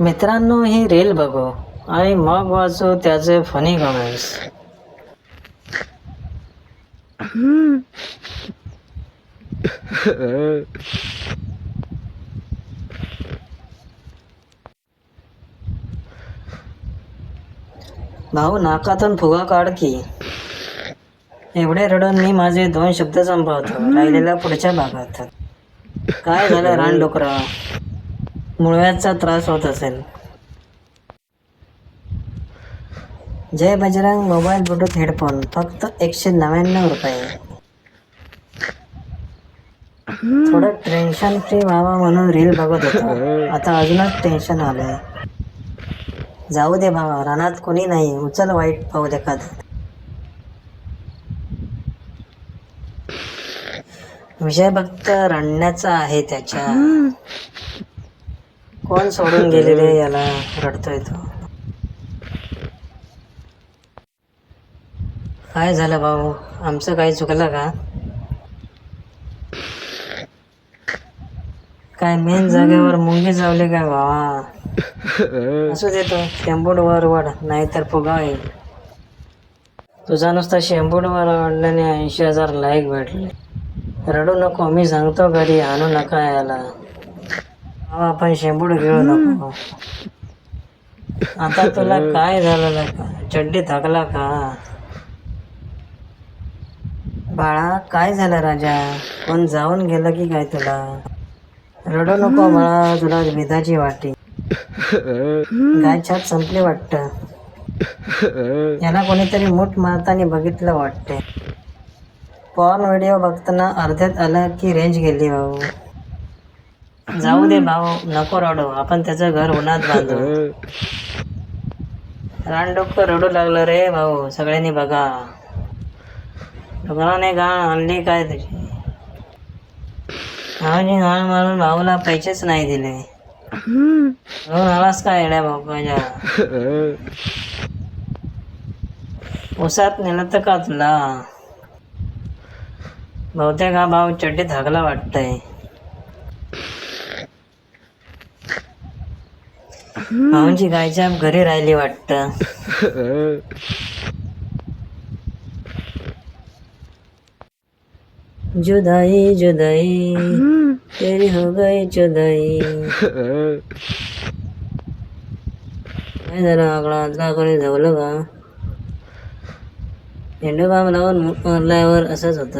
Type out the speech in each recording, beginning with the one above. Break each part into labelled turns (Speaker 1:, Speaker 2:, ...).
Speaker 1: मित्रांनो ही रील बघू. आणि मग वाचू त्याचे फनी कमेंट्स भाऊ नाकातून फुगा काढ की. एवढे रडून मी माझे दोन शब्द संपवतो. राहिलेल्या पुढच्या भागात. काय झालं रानडोकरा? मुळव्याचा त्रास होत असेल. Jai Bajrang mobile Bluetooth headphone फक्त एकशे नव्याण्णव रुपये. थोडं टेन्शन फ्री व्हावं म्हणून रील बघत होतो. आता अजूनच टेन्शन आलंय. जाऊ दे भावा रानात कोणी नाही. उचल वाईट पाहू एखाद विजय भक्त रडण्याचा आहे त्याच्या. कोण सोडून गेलेले याला? रडतोय तो. काय झालं भाऊ? आमचं काही चुकलं का? काय मेन जागेवर मुंगी जावली काय भावा? असू देतो शेंबूड वर वाढ नाहीतर फुगा येईल तुझा नुसता शेंबूड वर वाढल्याने ऐंशी हजार लाईक भेटले. रडू नको मी सांगतो घरी आणू नका याला. भावा, आपण शेंबूड घेऊ नको. आता तुला काय झालं का चड्डी थकला का? बाळा काय झालं राजा? कोण जाऊन गेलं की काय तुला? रडू नको बाळा तुला विधाची वाटी. गाय छात संपली वाटत. याला कोणीतरी मूठ मारताना बघितलं वाटते पॉर्न व्हिडिओ बघताना अर्ध्यात आला की रेंज गेली भाऊ. जाऊ दे भाऊ नको रडू. आपण त्याचं घर उन्हात बांधू. रानडोकं रडू लागलं रे भाऊ सगळ्यांनी बघा. डोंगराने गाण आणली काय तुझी भाऊनी गाण मारून भाऊला पैसेच नाही दिले. म्हणून आलास का येड्या बापाच्या उसात नेलं तर का तुला? बहुतेक हा भाऊ चड्डी थकला वाटतंय. भाऊंची गायच्या घरी राहिली वाटत. जुदाई जुदाई. तेरी हो गई जुदाई. काय झालं आकडा आतला कोणी जवलं का? झेंडू बाम लावून मारल्यावर असंच होत.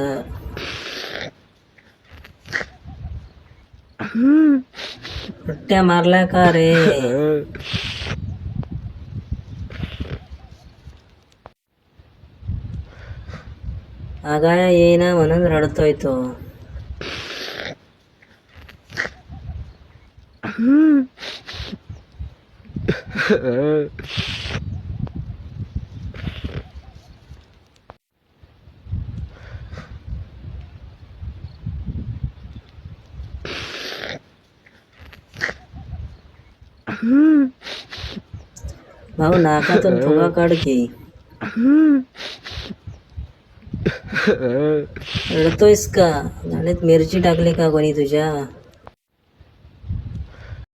Speaker 1: सुट्ट्या मारल्या का रे आगाया येईना म्हणून रडतोय भाऊ नाकातून फुगा काढ की. रडतोयस का? गाडीत मिरची टाकली का कोणी तुझ्या?